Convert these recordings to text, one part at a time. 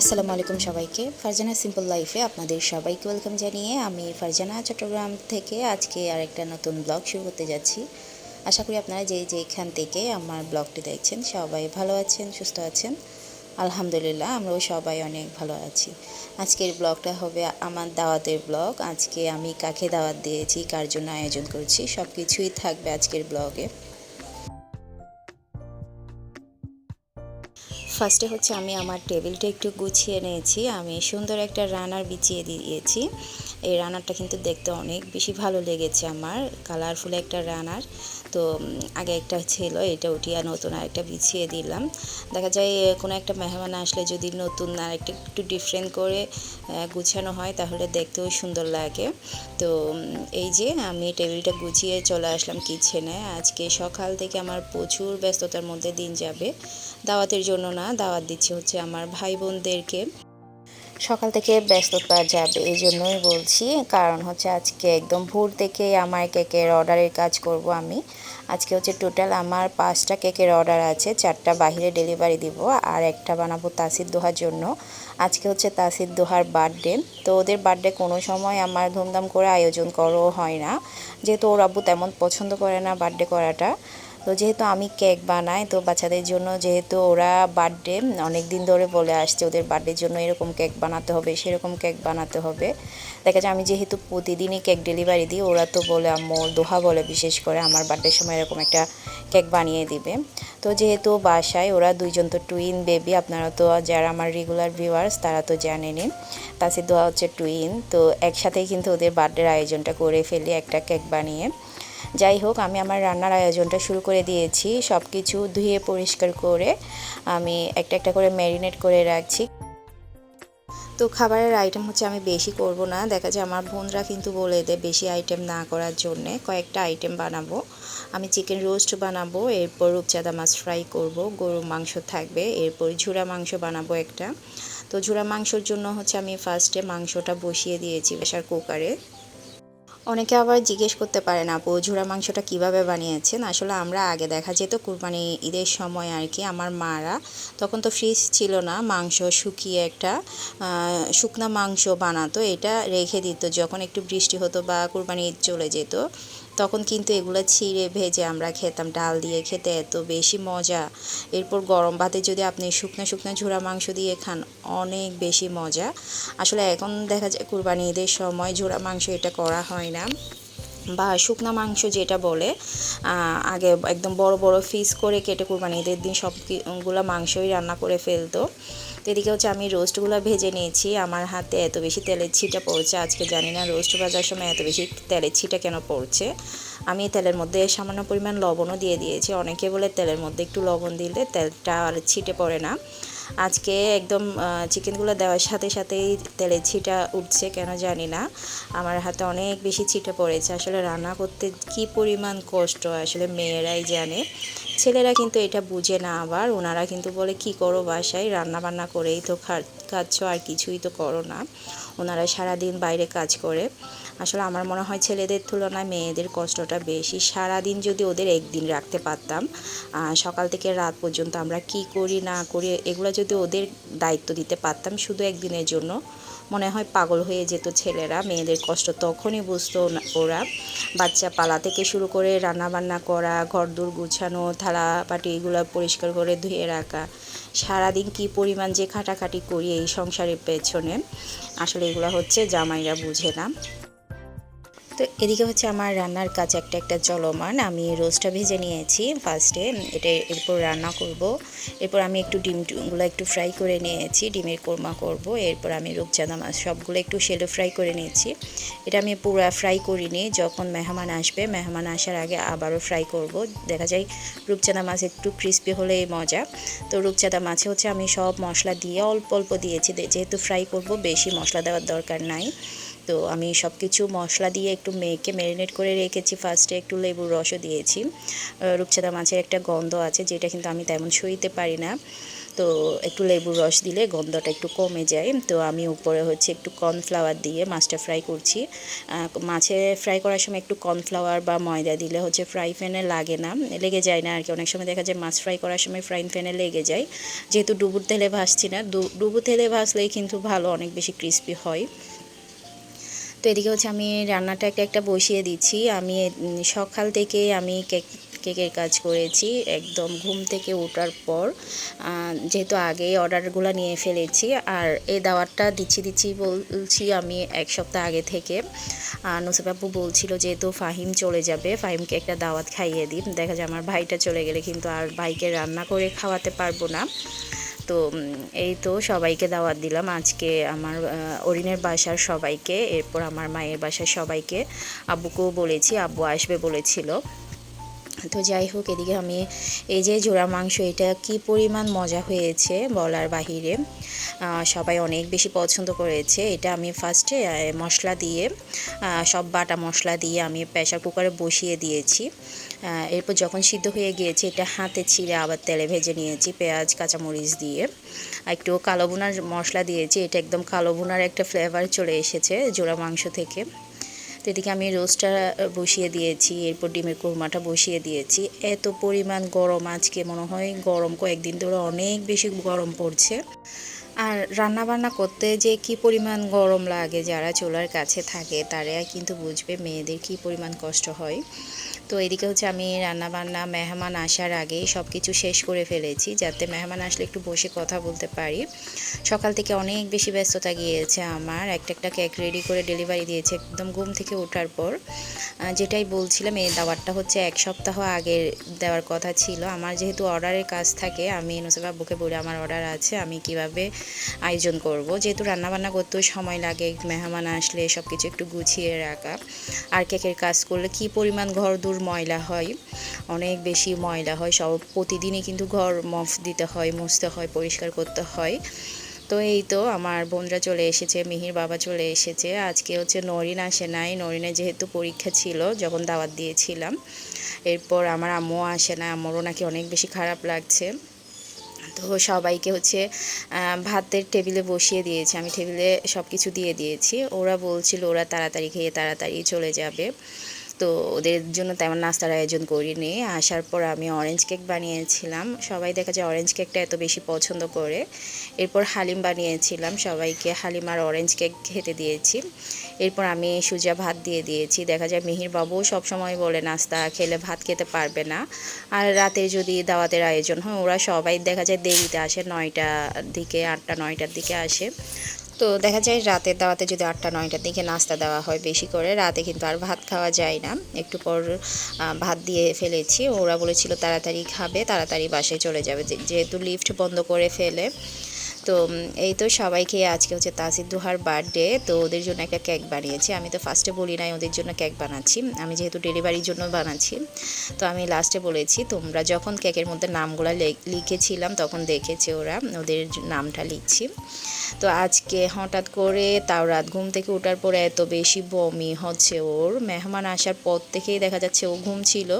আসসালামু আলাইকুম সবাইকে। ফারজানা সিম্পল লাইফে আপনাদের সবাইকে ওয়েলকাম জানিয়ে আমি ফারজানা চট্টগ্রাম থেকে আজকে আরেকটা নতুন ব্লগ শুরু করতে যাচ্ছি। আশা করি আপনারা যে যেখান থেকে আমার ব্লগটি দেখছেন সবাই ভালো আছেন, সুস্থ আছেন। আলহামদুলিল্লাহ, আমরাও সবাই অনেক ভালো আছি। আজকের ব্লগটা হবে আমার দাওয়াতের ব্লগ আজকে আমি কাকে দাওয়াত দিয়েছি, কার জন্য আয়োজন করছি সব কিছুই থাকবে আজকের ব্লগে ফার্স্টে হচ্ছে আমি আমার টেবিলটা একটু গুছিয়ে নিয়েছি। আমি সুন্দর একটা রানার বিছিয়ে দিয়েছি। এই রানারটা কিন্তু দেখতে অনেক বেশি ভালো লেগেছে আমার। কালারফুল একটা রানার। তো আগে একটা ছিল, এটা উঠিয়ে নতুন আরেকটা বিছিয়ে দিলাম। দেখা যায় কোনো একটা মেহমান আসলে যদি নতুন আর একটা একটু ডিফারেন্ট করে গুছানো হয়, তাহলে দেখতেও সুন্দর লাগে। তো এই যে, আমি টেবিলটা গুছিয়ে চলে আসলাম কিচেনে আজকে সকাল থেকে আমার প্রচুর ব্যস্ততার মধ্যে দিন যাবে। দাওয়াতের জন্য না, দাওয়াত দিচ্ছি হচ্ছে আমার ভাই বোনদেরকে সকাল থেকে ব্যস্ততা যাবে এই জন্যই বলছি। কারণ হচ্ছে আজকে একদম ভোর থেকে আমার কেকের অর্ডারের কাজ করব আমি। আজকে হচ্ছে টোটাল আমার পাঁচটা কেকের অর্ডার আছে, চারটা বাহিরে ডেলিভারি দিব আর একটা বানাবো তাসির দোহার জন্য। আজকে হচ্ছে তাসির দোহার বার্থডে, তো ওদের বার্থডে কোনো সময় আমার ধুমধাম করে আয়োজন করো হয় না। যেহেতু ওর আব্বু তেমন পছন্দ করে না বার্থডে করাটা। তো যেহেতু আমি কেক বানাই, তো বাচ্চাদের জন্য যেহেতু ওরা বার্থডে অনেক দিন ধরে বলে আসছে ওদের বার্থডের জন্য এরকম কেক বানাতে হবে, সেরকম কেক বানাতে হবে। দেখা যায় আমি যেহেতু প্রতিদিনই কেক ডেলিভারি দিই, ওরা তো বলে আম্মুর দোহা বলে বিশেষ করে আমার বার্থডের সময় এরকম একটা কেক বানিয়ে দিবে। তো যেহেতু বাসায়, ওরা দুইজন তো টুইন বেবি আপনারা তো যারা আমার রেগুলার ভিউয়ার্স তারা তো জানেনি তাসির দোয়া হচ্ছে টুইন তো একসাথেই কিন্তু ওদের বার্থডের আয়োজনটা করে ফেলি একটা কেক বানিয়ে। যাই হোক, আমি আমার রান্নার আয়োজনটা শুরু করে দিয়েছি। সব কিছু ধুয়ে, পরিষ্কার করে আমি একটা একটা করে ম্যারিনেট করে রাখছি। তো খাবারের আইটেম হচ্ছে আমি বেশি করব না। দেখা যায় আমার বোনরা কিন্তু বলে দেয় বেশি আইটেম না করার জন্যে। কয়েকটা আইটেম বানাবো। আমি চিকেন রোস্ট বানাবো, এরপর রূপচাঁদা মাছ ফ্রাই করব গরু মাংস থাকবে, এরপর ঝুরা মাংস বানাবো একটা। তো ঝুরা মাংসর জন্য হচ্ছে আমি ফার্স্টে মাংসটা বসিয়ে দিয়েছি প্রেশার কুকারে অনেকে আবার জিজ্ঞেস করতে পারেন আপু ঝুরা মাংসটা কীভাবে বানিয়েছেন? আসলে আমরা আগে দেখা যেত কুরবানি ঈদের সময় আর কি আমার মারা, তখন তো ফ্রিজ ছিল না, মাংস শুকিয়ে একটা শুকনা মাংস বানাতো, এটা রেখে দিত। যখন একটু বৃষ্টি হতো বা কুরবানি ঈদ চলে যেত তখন কিন্তু এগুলো ছিঁড়ে ভেজে আমরা খেতাম, ডাল দিয়ে খেতে এত বেশি মজা। এরপর গরম ভাতে যদি আপনি শুকনো শুকনো ঝোড়া মাংস দিয়ে খান, অনেক বেশি মজা। আসলে এখন দেখা যায় কুরবানি ঈদের সময় ঝোড়া মাংস এটা করা হয় না। বা শুকনা মাংস যেটা বলে আগে একদম বড় বড় ফিস করে কেটে কুরবানি ঈদের দিন সবগুলো মাংসই রান্না করে ফেলতো। এদিকে হচ্ছে আমি রোস্টগুলো ভেজে নিয়েছি। আমার হাতে এত বেশি তেলের ছিটা পড়ছে, আজকে জানি না রোস্ট ভাজার সময় এত বেশি তেলের ছিটা কেন পড়ছে। আমি তেলের মধ্যে সামান্য পরিমাণ লবণও দিয়ে দিয়েছি। অনেকে বলে তেলের মধ্যে একটু লবণ দিলে তেলটা আর ছিটে পড়ে না। আজকে একদম চিকেনগুলো দেওয়ার সাথে সাথেই তেলের ছিটা উঠছে, কেন জানি না। আমার হাতে অনেক বেশি ছিটা পড়েছে। আসলে রান্না করতে কি পরিমাণ কষ্ট আসলে মেয়েরাই জানে। ছেলেরা কিন্তু এটা বুঝে না আবার। ওনারা কিন্তু বলে, কি করো বাসায়? রান্না বান্না করেই তো খা, খাচ্ছ আর কিছুই তো করো না। ওনারা সারাদিন বাইরে কাজ করে। আসলে আমার মনে হয় ছেলেদের তুলনায় মেয়েদের কষ্টটা বেশি। সারাদিন যদি ওদের একদিন রাখতে পারতাম সকাল থেকে রাত পর্যন্ত আমরা কি করি, না করি, এগুলো যদি ওদের দায়িত্ব দিতে পারতাম, শুধু একদিনের জন্য, মনে হয় পাগল হয়ে যেত ছেলেরা। মেয়েদের কষ্ট তখনই বুঝতো ওরা। বাচ্চা পালা থেকে শুরু করে রান্না বান্না করা ঘর দূর গুছানো থালা পাটি এগুলো পরিষ্কার করে ধুয়ে রাখা সারাদিন কি পরিমাণ যে খাটাখাটি করি এই সংসারের পেছনে, আসলে এগুলো হচ্ছে জামাইরা বুঝে না। তো এদিকে হচ্ছে আমার রান্নার কাজ একটা একটা চলমান। আমি রোস্টটা ভেজে নিয়েছি ফার্স্টে। এটা এরপর রান্না করব। এরপর আমি একটু ডিমগুলো একটু ফ্রাই করে নিয়েছি। ডিমের কোরমা করব। এরপর আমি রূপচাঁদা মাছ সবগুলো একটু শেলো ফ্রাই করে নিয়েছি। এটা আমি পুরো ফ্রাই করিনি। যখন মেহমান আসবে, মেহমান আসার আগে আবারও ফ্রাই করব। দেখা যায় রূপচাঁদা মাছ একটু ক্রিস্পি হলেই মজা। তো রূপচাঁদা মাছে হচ্ছে আমি সব মশলা দিয়ে অল্প অল্প দিয়েছি। যেহেতু ফ্রাই করব, বেশি মশলা দেওয়ার দরকার নাই। তো আমি সব কিছু মশলা দিয়ে একটু মেখে ম্যারিনেট করে রেখেছি। ফার্স্টে একটু লেবুর রসও দিয়েছি। রূপচাঁদা মাছের একটা গন্ধ আছে, যেটা কিন্তু আমি তেমন সইতে পারি না। তো একটু লেবুর রস দিলে গন্ধটা একটু কমে যায়। তো আমি উপরে হচ্ছে একটু কর্নফ্লাওয়ার দিয়ে মাছটা ফ্রাই করছি। মাছে ফ্রাই করার সময় একটু কর্নফ্লাওয়ার বা ময়দা দিলে হচ্ছে ফ্রাই প্যানে লাগে না, লেগে যায় না আর কি। অনেক সময় দেখা যায় মাছ ফ্রাই করার সময় ফ্রাইং প্যানে লেগে যায়। যেহেতু ডুবুর তেলে ভাসছি না ডুবু তেলে ভাসলেই কিন্তু ভালো, অনেক বেশি ক্রিস্পি হয়। তো এদিকে হচ্ছে আমি রান্নাটা একটা একটা বসিয়ে দিচ্ছি। আমি সকাল থেকে আমি কেক, কেকের কাজ করেছি একদম ঘুম থেকে ওঠার পর। যেহেতু আগে অর্ডারগুলো নিয়ে ফেলেছি আর এই দাওয়াতটা দিচ্ছি দিচ্ছি বলছি আমি এক সপ্তাহ আগে থেকে। নুসেবাবু বলছিল যেহেতু ফাহিম চলে যাবে, ফাহিমকে একটা দাওয়াত খাইয়ে দিই। দেখা যায় আমার ভাইটা চলে গেলে কিন্তু আর ভাইকে রান্না করে খাওয়াতে পারব না। তো এই তো সবাইকে দাওয়াত দিলাম। আজকে আমার অরিনের বাসার সবাইকে, এরপর আমার মায়ের বাসার সবাইকে। আব্বুকেও বলেছি, আব্বু আসবে বলেছিল। তো যাই হোক, এদিকে আমি এই যে জোড়া মাংস, এটা কি পরিমাণ মজা হয়েছে বলার বাহিরে। সবাই অনেক বেশি পছন্দ করেছে। এটা আমি ফার্স্টে মশলা দিয়ে সব বাটা মশলা দিয়ে আমি প্রেশার কুকারে বসিয়ে দিয়েছি। এরপর যখন সিদ্ধ হয়ে গিয়েছে, এটা হাতে ছিঁড়ে আবার তেলে ভেজে নিয়েছি পেঁয়াজ, কাঁচামরিচ দিয়ে। একটু কালো বোনার মশলা দিয়েছি, এটা একদম কালো বোনার একটা ফ্লেভার চলে এসেছে জোড়া মাংস থেকে। তো এদিকে আমি রোস্টটা বসিয়ে দিয়েছি, এরপর ডিমের কোরমাটা বসিয়ে দিয়েছি। এত পরিমাণ গরম আজকে, মনে হয় গরম কয়েকদিন ধরে অনেক বেশি গরম পড়ছে। আর রান্না বান্না করতে যে কি পরিমাণ গরম লাগে যারা চুলার কাছে থাকে, তারা কিন্তু বুঝবে মেয়েদের কি পরিমাণ কষ্ট হয়। তো এদিকে হচ্ছে আমি রান্না বান্না মেহমান আসার আগেই সব কিছু শেষ করে ফেলেছি যাতে মেহমান আসলে একটু বসে কথা বলতে পারি। সকাল থেকে অনেক বেশি ব্যস্ততা গিয়েছে আমার। একটা একটা কেক রেডি করে ডেলিভারি দিয়েছে একদম ঘুম থেকে ওঠার পর। যেটাই বলছিলাম, এই দাওয়ারটা হচ্ছে এক সপ্তাহ আগে দেওয়ার কথা ছিল। আমার যেহেতু অর্ডারের কাজ থাকে, আমি নুসাবাবুকে বলে আমার অর্ডার আছে, আমি কীভাবে আয়োজন করব? যেহেতু রান্নাবান্না করতেও সময় লাগে, মেহমান আসলে সব কিছু একটু গুছিয়ে রাখা। আর কেকের কাজ করলে কি পরিমাণ ঘর দূর ময়লা হয়, অনেক বেশি ময়লা হয়, সব প্রতিদিনই কিন্তু ঘর মফ দিতে হয়, মুছতে হয়, পরিষ্কার করতে হয়। তো এই তো আমার বোনরা চলে এসেছে, মিহির বাবা চলে এসেছে। আজকে হচ্ছে নরিন আসে নাই, নরিনের যেহেতু পরীক্ষা ছিল, যখন দাওয়াত দিয়েছিলাম। এরপর আমার আম্মু আসে না আম্মুরও নাকি অনেক বেশি খারাপ লাগছে। তো সবাইকে হচ্ছে ভাতের টেবিলে বসিয়ে দিয়েছি, আমি টেবিলে সব কিছু দিয়ে দিয়েছি। ওরা বলছিল, ওরা তাড়াতাড়ি খেয়ে তাড়াতাড়ি চলে যাবে। তো ওদের জন্য তেমন নাস্তার আয়োজন করিনি। আসার পর আমি অরেঞ্জ কেক বানিয়েছিলাম। সবাই দেখা যায় অরেঞ্জ কেকটা এত বেশি পছন্দ করে। এরপর হালিম বানিয়েছিলাম। সবাইকে হালিম আর অরেঞ্জ কেক খেতে দিয়েছি। এরপর আমি সুজা ভাত দিয়ে দিয়েছি। দেখা যায় মিহির বাবুও সবসময় বলে নাস্তা খেলে ভাত খেতে পারবে না। আর রাতে যদি দাওয়াতের আয়োজন হয়, ওরা সবাই দেখা যায় দেরিতে আসে, নয়টার দিকে, আটটা, নয়টার দিকে আসে। তো দেখা যায় রাতের দাওয়াতে যদি আটটা, নয়টার দিকে নাস্তা দেওয়া হয় বেশি করে, রাতে কিন্তু আর ভাত খাওয়া যায় না। একটু পর ভাত দিয়ে ফেলেছি। ওরা বলেছিল তাড়াতাড়ি খাবে, তাড়াতাড়ি বাসায় চলে যাবে। যেহেতু লিফট বন্ধ করে ফেলে তো এই তো সবাইকে আজকে হচ্ছে তাসিদ দুহার বার্থডে, তো ওদের জন্য একটা কেক বানিয়েছি। আমি তো ফার্স্টে বলি নাই ওদের জন্য কেক বানাচ্ছি। আমি যেহেতু ডেলিভারির জন্য বানাচ্ছি, তো আমি লাস্টে বলেছি, তোমরা যখন কেকের মধ্যে নামগুলো লিখেছিলাম, তখন দেখেছে ওরা, ওদের নামটা লিখছি। তো আজকে হঠাৎ করে তাও রাত ঘুম থেকে ওঠার পরে এত বেশি বমি হচ্ছে ওর। মেহমান আসার পর থেকেই দেখা যাচ্ছে ও ঘুম ছিল।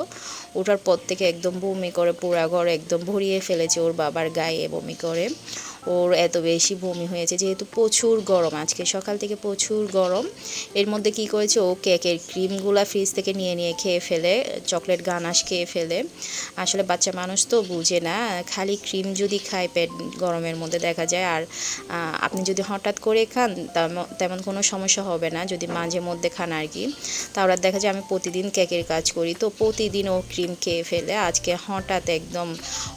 ওঠার পর থেকে একদম বমি করে, পুরা ঘর একদম ভরিয়ে ফেলেছে ওর বাবার গায়ে বমি করে। ওর এত বেশি বমি হয়েছে যেহেতু প্রচুর গরম আজকে, সকাল থেকে প্রচুর গরম। এর মধ্যে কি করেছে? ও কেকের ক্রিমগুলা ফ্রিজ থেকে নিয়ে নিয়ে খেয়ে ফেলে, চকলেট গানাশ খেয়ে ফেলে। আসলে বাচ্চা মানুষ তো বুঝে না, খালি ক্রিম যদি খায় পেট গরমের মধ্যে দেখা যায়। আর আপনি যদি হঠাৎ করে খান তেমন কোনো সমস্যা হবে না, যদি মাঝে মধ্যে খান আর কি। তাহলে দেখা যায় আমি প্রতিদিন কেকের কাজ করি, তো প্রতিদিন ও ক্রিম খেয়ে ফেলে আজকে হঠাৎ একদম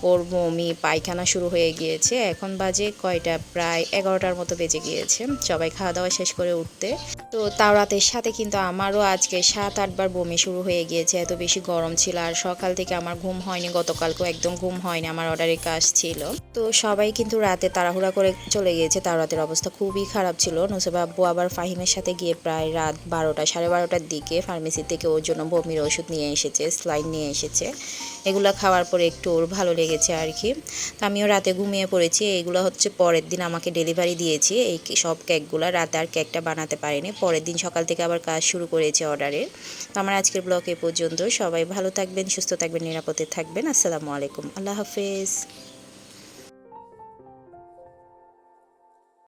ওর বমি, পায়খানা শুরু হয়ে গিয়েছে। এখন বাজে কয়টা? প্রায় এগারোটার মতো বেজে গিয়েছে। সবাই খাওয়া দাওয়া শেষ করে উঠতে। তো তাও রাতের সাথে কিন্তু আমারও আজকে সাত আটবার বমি শুরু হয়ে গিয়েছে। এত বেশি গরম ছিল আর সকাল থেকে আমার ঘুম হয়নি, গতকালকেও একদম ঘুম হয়নি, আমার অর্ডারের কাজ ছিল। তো সবাই কিন্তু রাতে তাড়াহুড়া করে চলে গিয়েছে। তাও রাতের অবস্থা খুবই খারাপ ছিল। নুসেবা আব্বু আবার ফাহিমের সাথে গিয়ে প্রায় রাত বারোটা, সাড়ে বারোটার দিকে ফার্মেসি থেকে ওর জন্য বমির ওষুধ নিয়ে এসেছে স্লাইন নিয়ে এসেছে। এগুলো খাওয়ার পরে একটু ওর ভালো লেগেছে আর কি তো আমিও রাতে ঘুমিয়ে পড়েছি। এগুলো হচ্ছে পরের দিন আমাকে ডেলিভারি দিয়েছি। এই সব কেকগুলো রাতে আর কেকটা বানাতে পারিনি। পরের দিন সকাল থেকে আবার কাজ শুরু করেছে অর্ডারের তো আমার আজকের ব্লগ এ পর্যন্ত। সবাই ভালো থাকবেন, সুস্থ থাকবেন, নিরাপদে থাকবেন। আসসালামু আলাইকুম। আল্লাহ হাফেজ।